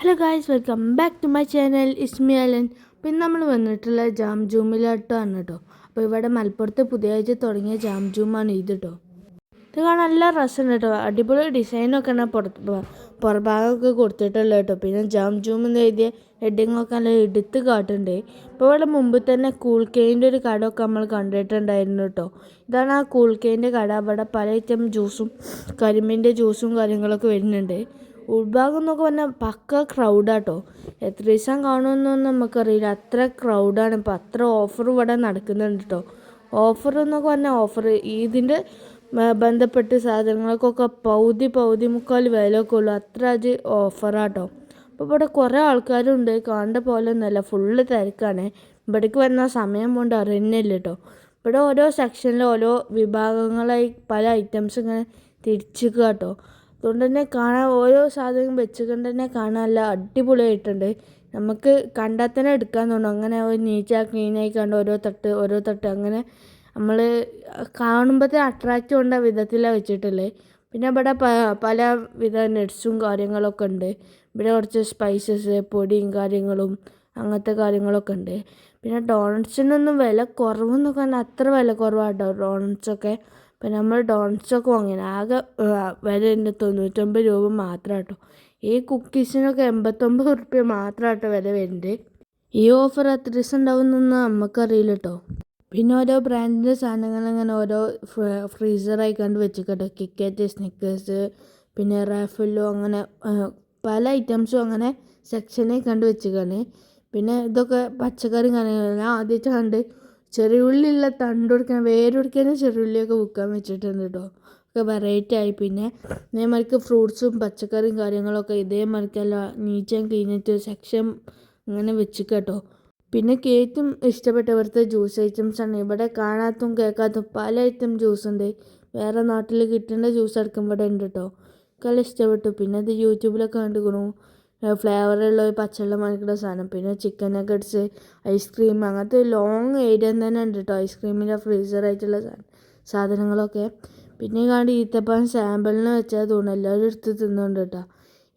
Hello guys welcome back to my channel Ismi Alan പിന്നെ നമ്മൾ വന്നിട്ടുള്ള ജാം ജൂമിലോട്ടാണ് കേട്ടോ അപ്പോൾ ഇവിടെ മലപ്പുറത്ത് പുതിയാഴ്ച തുടങ്ങിയ ജാം ജൂമാണ് ഇത് കേട്ടോ ഇത് കാണാൻ നല്ല രസമുണ്ട് കേട്ടോ. അടിപൊളി ഡിസൈനൊക്കെ ആണ് പുറത്ത് പുറഭാഗമൊക്കെ കൊടുത്തിട്ടുള്ളത് കേട്ടോ. പിന്നെ ജാം ജൂം എന്ന് എഴുതിയ ഹെഡിങ്ങൊക്കെ നല്ല എടുത്ത് കാട്ടുണ്ട് ഇപ്പോൾ ഇവിടെ മുമ്പ് തന്നെ കൂൾ കെയിന്റെ ഒരു കട ഒക്കെ നമ്മൾ കണ്ടിട്ടുണ്ടായിരുന്നു കേട്ടോ. ഇതാണ് ആ കൂൾ കെയിന്റെ കട. അവിടെ പല ഐറ്റം ജ്യൂസും കരിമീന്റെ ജ്യൂസും കാര്യങ്ങളൊക്കെ വരുന്നുണ്ട്. ഉൾഭാഗം എന്നൊക്കെ പറഞ്ഞാൽ പക്ക ക്രൗഡാട്ടോ എത്ര ദിവസം കാണുമെന്നൊന്നും നമുക്കറിയില്ല. അത്ര ക്രൗഡാണ് ഇപ്പം അത്ര ഓഫർ ഇവിടെ നടക്കുന്നുണ്ട് കേട്ടോ ഓഫർ എന്നൊക്കെ പറഞ്ഞാൽ ഓഫർ ഇതിന്റെ ബന്ധപ്പെട്ട് സാധനങ്ങൾക്കൊക്കെ പൗതി പൗതി മുക്കാൽ വിലയൊക്കെ ഉള്ളൂ. അത്ര അത് ഓഫറാട്ടോ അപ്പോൾ ഇവിടെ കുറേ ആൾക്കാരുണ്ട്. കാണേണ്ട പോലെ ഒന്നുമല്ല ഫുള്ള് തിരക്കാണ്. ഇവിടേക്ക് വന്ന സമയം കൊണ്ട് അറിയുന്നില്ല കേട്ടോ ഇവിടെ ഓരോ സെക്ഷനിലും ഓരോ വിഭാഗങ്ങളായി പല ഐറ്റംസ് ഇങ്ങനെ തിരിച്ചിക്കുക കേട്ടോ അതുകൊണ്ട് തന്നെ കാണാൻ ഓരോ സാധനം വെച്ചുകൊണ്ട് തന്നെ കാണാൻ നല്ല അടിപൊളിയായിട്ടുണ്ട്. നമുക്ക് കണ്ടാൽ തന്നെ എടുക്കാൻ തോന്നും. അങ്ങനെ നീറ്റാ ക്ലീനായി കണ്ട് ഓരോ തട്ട് ഓരോ തട്ട്. അങ്ങനെ നമ്മൾ കാണുമ്പോഴത്തെ അട്രാക്റ്റ് കൊണ്ട വിധത്തിലാണ് വെച്ചിട്ടുള്ളത് പിന്നെ ഇവിടെ പ പല വിധ നട്ട്സും കാര്യങ്ങളൊക്കെ ഉണ്ട്. ഇവിടെ കുറച്ച് സ്പൈസസ് പൊടിയും കാര്യങ്ങളും അങ്ങനത്തെ കാര്യങ്ങളൊക്കെ ഉണ്ട്. പിന്നെ ഡോണറ്റ്സിനൊന്നും വില കുറവെന്നൊക്കെ പറഞ്ഞാൽ അത്ര വില കുറവാട്ടോ. ഡോണറ്റ്സൊക്കെ ഇപ്പം നമ്മൾ ഡോൺസൊക്കെ വാങ്ങിയത് ആകെ വില തന്നെ തൊണ്ണൂറ്റൊമ്പത് രൂപ മാത്രം കേട്ടോ ഈ കുക്കീസിനൊക്കെ എൺപത്തൊമ്പത് റുപ്യ മാത്രം കേട്ടോ വില വരുന്നത് ഈ ഓഫർ എത്ര ദിവസം ഉണ്ടാവുമെന്നൊന്നും നമുക്കറിയില്ല കേട്ടോ പിന്നെ ഓരോ ബ്രാൻഡിന്റെ സാധനങ്ങൾ ഇങ്ങനെ ഓരോ ഫ്രീസറായി കണ്ട് വെച്ചിട്ടോ കിക്കറ്റ് സ്നിക്കേഴ്സ് പിന്നെ റാഫിലോ അങ്ങനെ പല ഐറ്റംസും അങ്ങനെ സെക്ഷനിൽ കണ്ട് വെച്ചിട്ടാണ് പിന്നെ ഇതൊക്കെ പച്ചക്കറി കാര്യങ്ങൾ ഞാൻ ആദ്യമായിട്ട് കണ്ട് ചെറിയുള്ളിയുള്ള തണ്ട് വേരൊടുക്കാനും വേരൊടുക്കാൻ ചെറിയുള്ളിയൊക്കെ വിൽക്കാൻ വെച്ചിട്ടുണ്ട് കേട്ടോ ഒക്കെ വെറൈറ്റി ആയി. പിന്നെ ഇതേമാതിരിക്ക് ഫ്രൂട്ട്സും പച്ചക്കറിയും കാര്യങ്ങളൊക്കെ ഇതേമാതിരിക്കല്ല നീറ്റ് ആൻഡ് ക്ലീനായിട്ട് സെക്ഷൻ അങ്ങനെ വെച്ച് കേട്ടോ പിന്നെ കേക്കും ഇഷ്ടപ്പെട്ടവർക്ക് ജ്യൂസ് ഐറ്റംസ് ആണ്. ഇവിടെ കാണാത്തും കേൾക്കാത്തും പല ഐറ്റം ജ്യൂസ് ഉണ്ട്. വേറെ നാട്ടിൽ കിട്ടേണ്ട ജ്യൂസ് അടക്കം ഇവിടെ ഉണ്ട് കേട്ടോ ഒക്കെ ഇഷ്ടപ്പെട്ടു. പിന്നെ അത് യൂട്യൂബിലൊക്കെ കണ്ടുക്കണു. ഫ്ലേവറുള്ള ഒരു പച്ചവെള്ളം വാങ്ങിക്കുന്ന സാധനം. പിന്നെ ചിക്കൻ നഗറ്റ്സ് ഐസ്ക്രീം അങ്ങനത്തെ ലോങ് ഏരിയ തന്നെ ഉണ്ട് കേട്ടോ ഐസ്ക്രീമിന്റെ ഫ്രീസറായിട്ടുള്ള സാധനങ്ങളൊക്കെ. പിന്നെ കാണ്ട് ഈത്തപ്പഴം സാമ്പിളിന് വെച്ചാൽ തോന്നുന്നു. എല്ലാവരും എടുത്ത് തിന്നുന്നുണ്ട് കേട്ടോ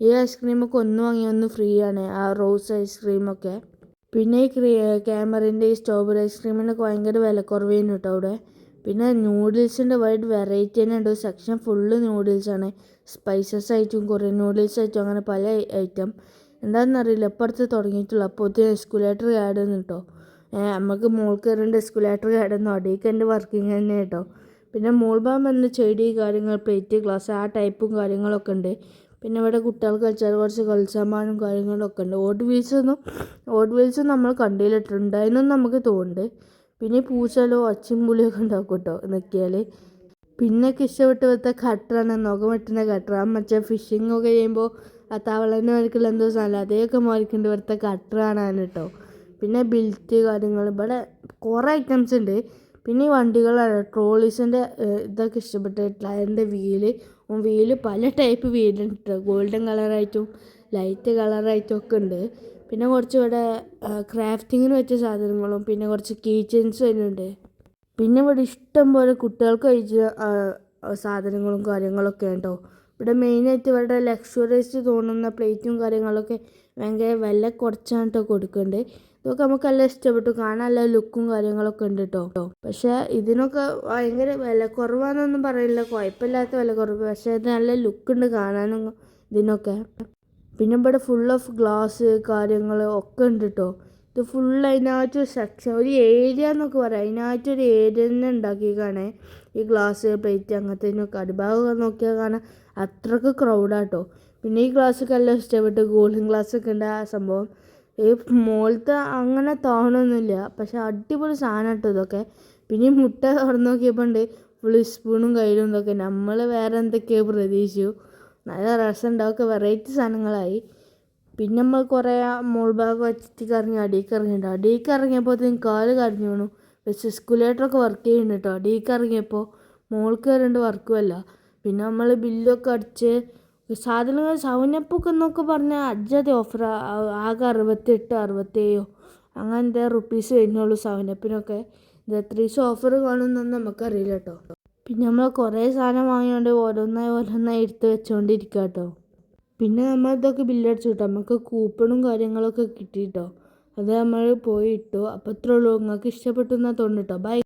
ഈ ഐസ്ക്രീമൊക്കെ ഒന്ന് വാങ്ങി ഒന്ന് ഫ്രീ ആണ്. ആ റോസ് ഐസ്ക്രീമൊക്കെ പിന്നെ ഈ ക്രീ ക്യാമറിന്റെ ഈ സ്ട്രോബെറി ഐസ്ക്രീമിനൊക്കെ ഭയങ്കര വിലക്കുറവേനു കേട്ടോ അവിടെ. പിന്നെ നൂഡിൽസിന്റെ വൈഡ് വെറൈറ്റി തന്നെ ഉണ്ട്. Section full നൂഡിൽസാണ്. സ്പൈസസ് ആയിട്ടും കുറേ നൂഡിൽസ് ആയിട്ടും അങ്ങനെ പല ഐറ്റം. എന്താണെന്നറിയില്ല ഇപ്പുറത്ത് തുടങ്ങിയിട്ടുള്ളൂ. അപ്പോൾ എസ്കുലേറ്റർ ആഡെന്ന് കേട്ടോ. നമുക്ക് മോൾ കയറേണ്ട എസ്കുലേറ്റർ ആഡെന്ന് അടിയൊക്കെ എന്റെ വർക്കിംഗ് തന്നെ കേട്ടോ. പിന്നെ മോൾ എന്ന ചെടി കാര്യങ്ങൾ പ്ലേറ്റ് ഗ്ലാസ് ആ ടൈപ്പും കാര്യങ്ങളൊക്കെ ഉണ്ട്. പിന്നെ ഇവിടെ കുട്ടികൾക്ക് കളിച്ചാൽ കുറച്ച് കളിസാമാനും കാര്യങ്ങളൊക്കെ ഉണ്ട്. ഓട്ട് വീൽസ് ഒന്നും ഓട്ട് വീൽസ് നമ്മൾ കണ്ടിട്ടുണ്ടായിരുന്നു നമുക്ക് തോന്നുന്നുണ്ട്. പിന്നെ പൂച്ചാലോ അച്ചും പുളിയൊക്കെ ഉണ്ടാക്കും കേട്ടോ നിൽക്കിയാൽ പിന്നെ ഇഷ്ടപ്പെട്ട് വെത്ത കട്ടറാണ് നഖം വെട്ടുന്ന കട്ടർ ആ മറ്റേ ഫിഷിംഗ് ഒക്കെ ചെയ്യുമ്പോൾ ആ തവളന്റെ വരക്കുള്ള എന്തോ സാധനം അതേയൊക്കെ മാറിക്കൊണ്ട് ഇവിടുത്തെ കട്ടറാണ് കേട്ടോ പിന്നെ ബിൽറ്റ് കാര്യങ്ങൾ ഇവിടെ കുറേ ഐറ്റംസ് ഉണ്ട്. പിന്നെ ഈ വണ്ടികളാണ് ട്രോളീസിന്റെ ഇതൊക്കെ ഇഷ്ടപ്പെട്ടിട്ടില്ല അതിന്റെ വീൽ വീൽ പല ടൈപ്പ് വീലുണ്ട് ഗോൾഡൻ കളറായിട്ടും ലൈറ്റ് കളറായിട്ടും ഒക്കെ ഉണ്ട് പിന്നെ കുറച്ച് ഇവിടെ ക്രാഫ്റ്റിങ്ങിന് പറ്റിയ സാധനങ്ങളും പിന്നെ കുറച്ച് കീച്ചൻസും അതിനുണ്ട് പിന്നെ ഇവിടെ ഇഷ്ടം പോലെ കുട്ടികൾക്ക് കഴിച്ച സാധനങ്ങളും കാര്യങ്ങളൊക്കെ ഉണ്ടോ? ഇവിടെ മെയിനായിട്ട് ഇവരുടെ ലക്ഷറീസ് തോന്നുന്ന പ്ലേറ്റും കാര്യങ്ങളൊക്കെ ഭയങ്കര വില കുറച്ചാണ് കൊടുക്കുന്നുണ്ട് ഇതൊക്കെ നമുക്ക് നല്ല ഇഷ്ടപ്പെട്ടു. കാണാൻ നല്ല ലുക്കും കാര്യങ്ങളൊക്കെ ഉണ്ട് കേട്ടോ പക്ഷേ ഇതിനൊക്കെ ഭയങ്കര വില കുറവാണെന്നൊന്നും പറയില്ല. കുഴപ്പമില്ലാത്ത വില കുറവ്. പക്ഷേ ഇത് നല്ല ലുക്കുണ്ട് കാണാനും ഇതിനൊക്കെ. പിന്നെ ഇവിടെ ഫുൾ ഓഫ് ഗ്ലാസ് കാര്യങ്ങൾ ഒക്കെ ഉണ്ട് കേട്ടോ ഇത് ഫുൾ അതിനകത്ത് സെക്ഷൻ ഒരു ഏരിയ എന്നൊക്കെ പറയാം. ഒരു ഏരിയ തന്നെ ഉണ്ടാക്കിയേക്കാണേ. ഈ ഗ്ലാസ് പ്ലേറ്റ് അങ്ങനത്തേനൊക്കെ അടിഭാഗം നോക്കിയാൽ കാണാൻ അത്രയ്ക്ക് ക്രൗഡാട്ടോ പിന്നെ ഈ ഗ്ലാസ്സൊക്കെ എല്ലാം ഇഷ്ടപ്പെട്ടു ഗോൾഡൻ ഗ്ലാസ് ഒക്കെ ഉണ്ട് ആ സംഭവം. ഈ മുകളിലത്തെ അങ്ങനെ തോന്നൊന്നുമില്ല പക്ഷെ അടിപൊളി സാധനം കേട്ടോ ഇതൊക്കെ. പിന്നെ ഈ മുട്ട തുറന്നു നോക്കിയപ്പോൾ ഉണ്ട്. ഫുൾ സ്പൂണും കയ്യിലും ഇതൊക്കെ. നമ്മൾ വേറെ എന്തൊക്കെയോ പ്രതീക്ഷിച്ചു. നല്ല രസമുണ്ടാവുക വെറൈറ്റി സാധനങ്ങളായി. പിന്നെ നമ്മൾ കുറേ മോൾ ഭാഗം വെച്ചിട്ട് കറങ്ങി അടിയിലേക്ക് ഇറങ്ങിയിട്ടുണ്ട്. അടിയിലേക്ക് ഇറങ്ങിയപ്പോഴത്തേക്കും കാൽ കരഞ്ഞു വീണു. പക്ഷേ സ്കൂലേറ്ററൊക്കെ വർക്ക് ചെയ്യുന്നുണ്ട് കേട്ടോ അടിയിലേക്ക് ഇറങ്ങിയപ്പോൾ മോൾക്ക് കയറേണ്ട വർക്കുമല്ല പിന്നെ നമ്മൾ ബില്ലൊക്കെ അടിച്ച് സാധനങ്ങൾ സൗനപ്പൊക്കെ എന്നൊക്കെ പറഞ്ഞാൽ അജ്ജതി ഓഫർ ആകെ അറുപത്തെട്ട് അറുപത്തേഴോ അങ്ങനത്തെ റുപ്പീസ് വരുന്നുള്ളൂ സൗനപ്പിനൊക്കെ. ഇത് എത്ര ദിവസം ഓഫർ കാണുമെന്നൊന്നും നമുക്കറിയില്ല കേട്ടോ പിന്നെ നമ്മൾ കുറേ സാധനം വാങ്ങിയോണ്ട് ഓരോന്നായി ഓരോന്നായി എടുത്ത് വെച്ചുകൊണ്ടിരിക്കുക കേട്ടോ പിന്നെ നമ്മൾ ഇതൊക്കെ ബില്ലടിച്ചു കിട്ടും നമുക്ക് കൂപ്പണും കാര്യങ്ങളൊക്കെ കിട്ടിയിട്ടോ അത് നമ്മൾ പോയി ഇട്ടു. അപ്പോൾ ഇത്രേ ഉള്ളൂ. നിങ്ങൾക്ക് ഇഷ്ടപ്പെട്ടു കേട്ടോ ബൈ